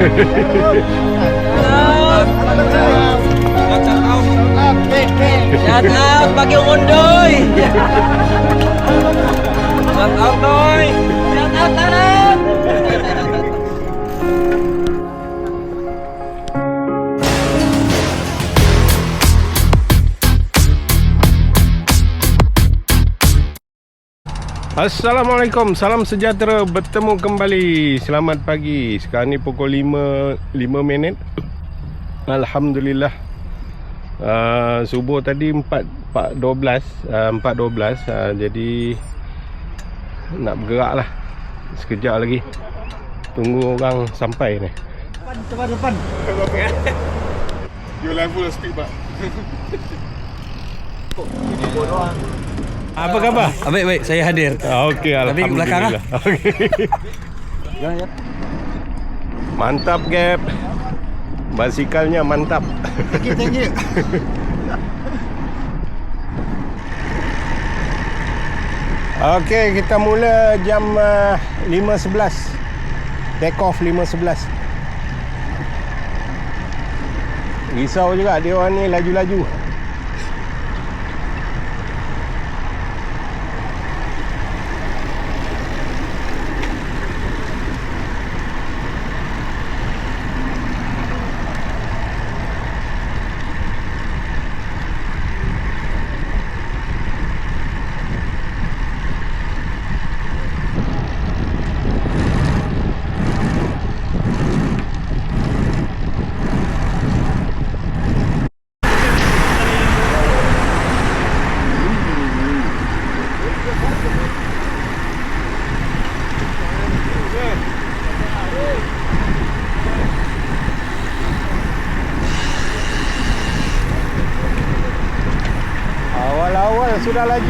Shout out Bagyong Undoy. Shout out Noy. Shout out Taran. Assalamualaikum, salam sejahtera. Bertemu kembali. Selamat pagi. Sekarang ni pukul 5 5 minit. Alhamdulillah. Uh, Subuh tadi 4 4.12 uh, 4.12 uh, Jadi Nak bergerak lah. Sekejap lagi. Tunggu orang sampai ni. Your level of speed, pak. Apa khabar? Ah, baik baik saya hadir. Ah, Okey, Tapi Alhamdulillah belakang lah. Okey. Mantap Gap Basikalnya mantap Okay, thank you. Okey, kita mula jam uh, 5.11 Take off 5.11 Risau juga dia orang ni laju-laju la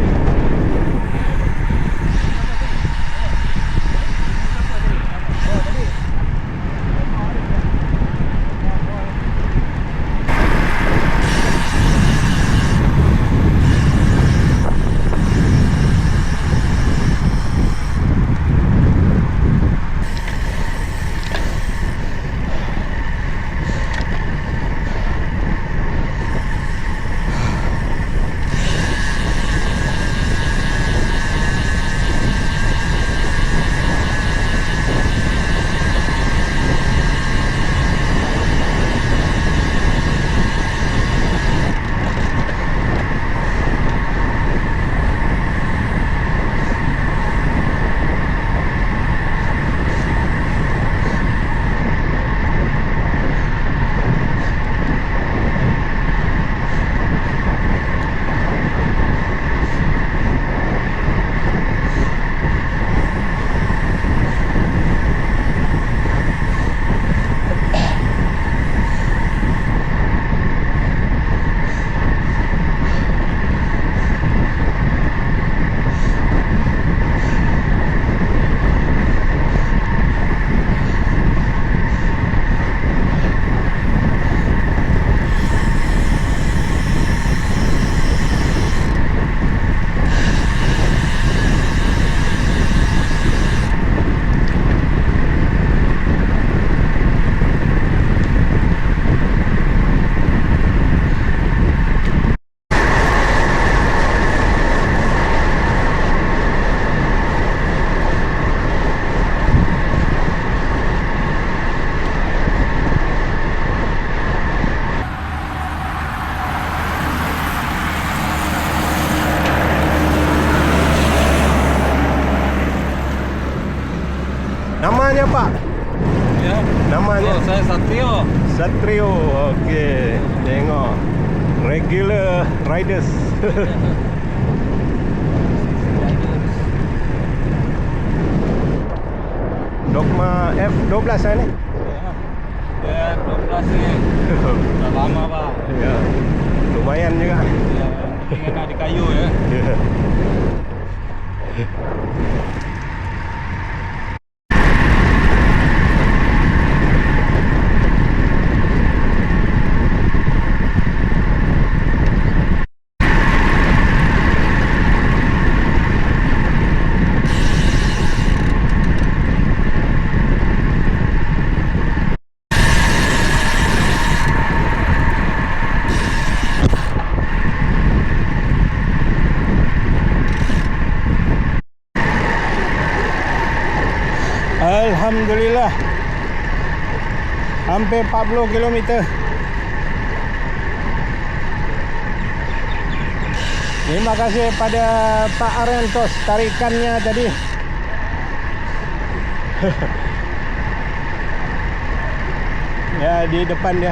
Satrio. Satrio. Okey. Tengok. Regular riders. Dogma F12 lah ni. Ya, 12 ni. Dah lama bang. Ya. Lumayan juga. Ya, Dengan ada kayu ya. Ya. Alhamdulillah. Hampir 40 km. Terima kasih pada Pak Arentos tarikannya tadi. ya di depan dia.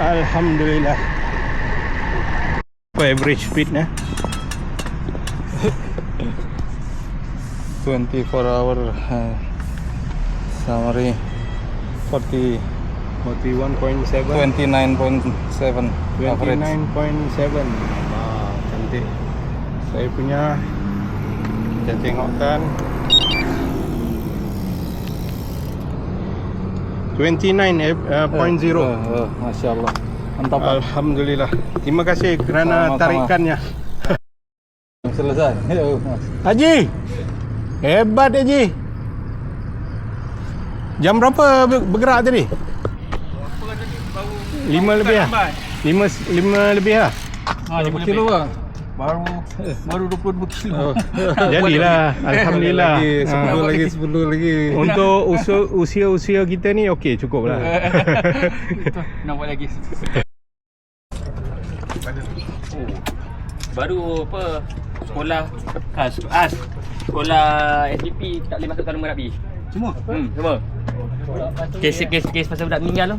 Alhamdulillah. Apa average speed nya? 24 hour uh, summary. 40 41.7 29.7 average 29.7 ah, Cantik. Saya punya Kita tengokkan 29.0 uh, point zero. Uh, uh, Masya Allah Mantap. Alhamdulillah. Terima kasih kerana Sama-sama. tarikannya. Selesai. Ya, Haji Hebat Haji Jam berapa ber- bergerak tadi? Lima lebih lah Lima, lima lebih lah Ha, 20 kilo bang Baru Baru 22 kilo. Jadilah Alhamdulillah. Lagi, 10 Ha. lagi 10 lagi. Untuk usia- usia-usia kita ni okey cukup lah. Nampak lagi. Oh. Baru apa sekolah ah, sek- ah, sekolah SDP tak boleh masuk tournament rugby. Semua? Hmm, semua. Kes-kes kes pasal budak meninggal tu.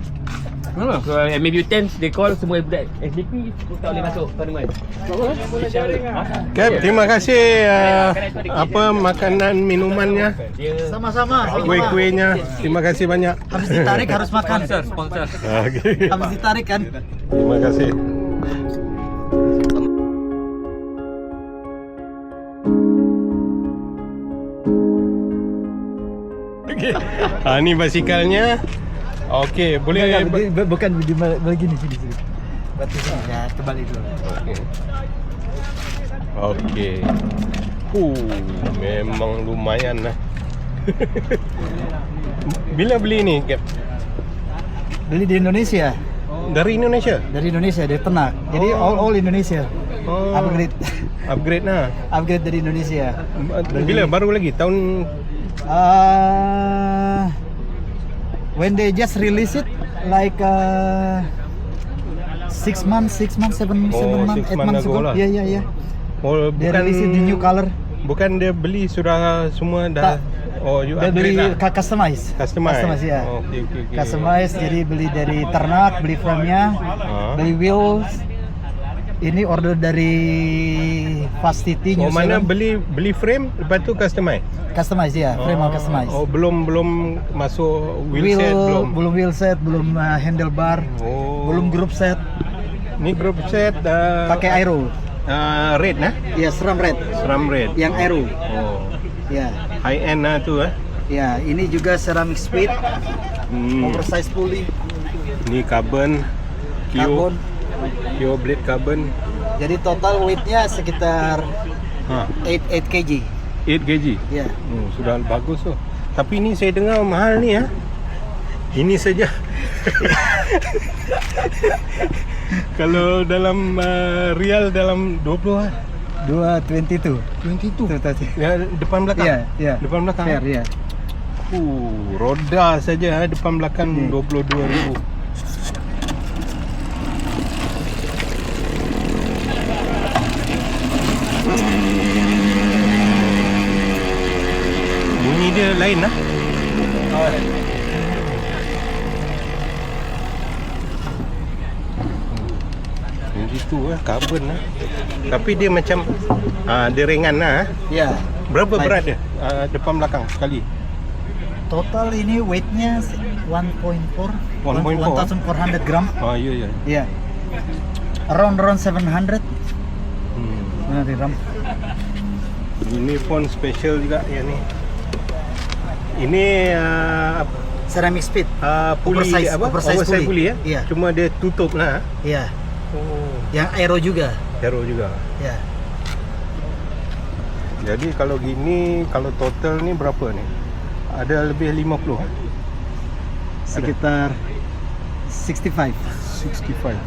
Kenapa? So, MABU 10 dia call semua budak SDP tak boleh masuk tournament. okay, Terima kasih uh, Apa makanan minumannya Sama-sama. Kuih-kuihnya Terima kasih banyak Habis ditarik harus makan. sponsor, sponsor. okay. Habis ditarik kan. Terima kasih Ha, ni basikalnya Okey, boleh bukan di begini sini sini. Batu sini. Ya, terbalik dulu. Okey. Okey. Uh, memang lumayan lah. Bila beli ni, Cap? Beli di Indonesia. Dari Indonesia? Dari Indonesia dari Ternak. Jadi all all Indonesia. Oh. Upgrade. Upgrade lah. Upgrade dari Indonesia. Bila baru lagi tahun Uh, when they just release it like uh, six months, six months, seven, Oh, seven months, eight months ago ago. lah. Yeah, yeah, yeah. oh, They bukan release it the new color. Bukan dia beli sudah semua dah Tak. Oh, you Dia beli lah. customize. Customize. Customize ya. Oh, okey okey okey. Customize jadi beli dari ternak, beli frame-nya, Ah. beli wheels. Ini order dari Fast City Oh, New mana Zealand. beli beli frame lepas tu customize. Customize ya, frame Oh, oh, customize. Oh, belum belum masuk wheel, set belum. belum wheel set, belum uh, handlebar, Oh. belum group set, Ni group set uh, pakai aero. uh, red nah. Ya, seram red. Seram red. Yang aero. Oh. Ya. High end lah tu eh. Ya, ini juga ceramic speed, Hmm. oversize pulley, Ni carbon. Kyo, carbon. Kyo blade carbon. Jadi total weightnya sekitar Ha, 8 8 kg. 8 kg. Ya. Oh, sudah bagus tu. Tapi ni saya dengar mahal ni ya. Ini saja. Kalau dalam uh, real dalam 20 lah. 222. 22. Tuh, tadi. Ya depan belakang. Iya, iya. Depan belakang. Fair ya. Uh, roda saja eh, depan belakang Hmm. 22,000. Bunyi lain lah Yang situ lah, carbon lah Tapi dia macam uh, Dia ringan lah Ya. Berapa Five. berat dia? Uh, depan belakang sekali. Total ini weightnya 1.4 1400 ah? gram. Oh iya iya. Ya. Around around 700 Hmm. Nah, ram ini pun special juga ya nih. Ini uh, Ceramic speed. uh, puli Oversize- apa? oversize puli. puli. ya. Iya. Cuma dia tutup lah. Ya. Oh, Yang aero juga. hero juga. Ya. Jadi kalau gini kalau total ni berapa ni? Ada lebih 50 eh? Sekitar 65. 65.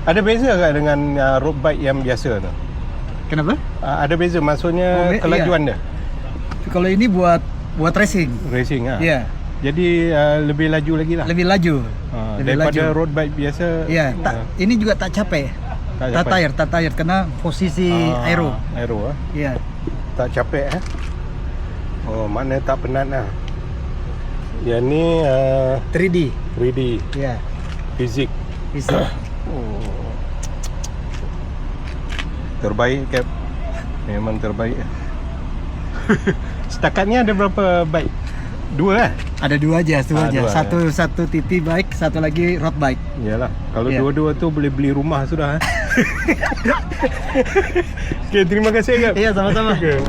Ada beza tak dengan uh, road bike yang biasa tu? Kenapa? Uh, ada beza maksudnya Oh, be- kelajuan dia Kalau ini buat buat racing. racing ah. Ya. Jadi uh, lebih laju lagi lah. Lebih laju. Uh, lebih daripada laju. road bike biasa. Ya, tak, ah, ini juga tak capek. tak Tak capek. tak tire karena posisi Ah, aero. Aero ah. Ya. Tak capek eh. Oh, mana tak penat lah. Yang ni uh, 3D. 3D Ya. fizik. Bisa. Oh. Terbaik Cap. Memang terbaik. Setakat ni ada berapa bike? Dua lah. Ada dua aja, dua Ah, aja. dua, satu satu TT bike, satu lagi road bike. Yalah. Kalau Ya. dua-dua tu boleh beli rumah sudah. eh. okay, terima kasih Cap. Iya, sama-sama. Okay.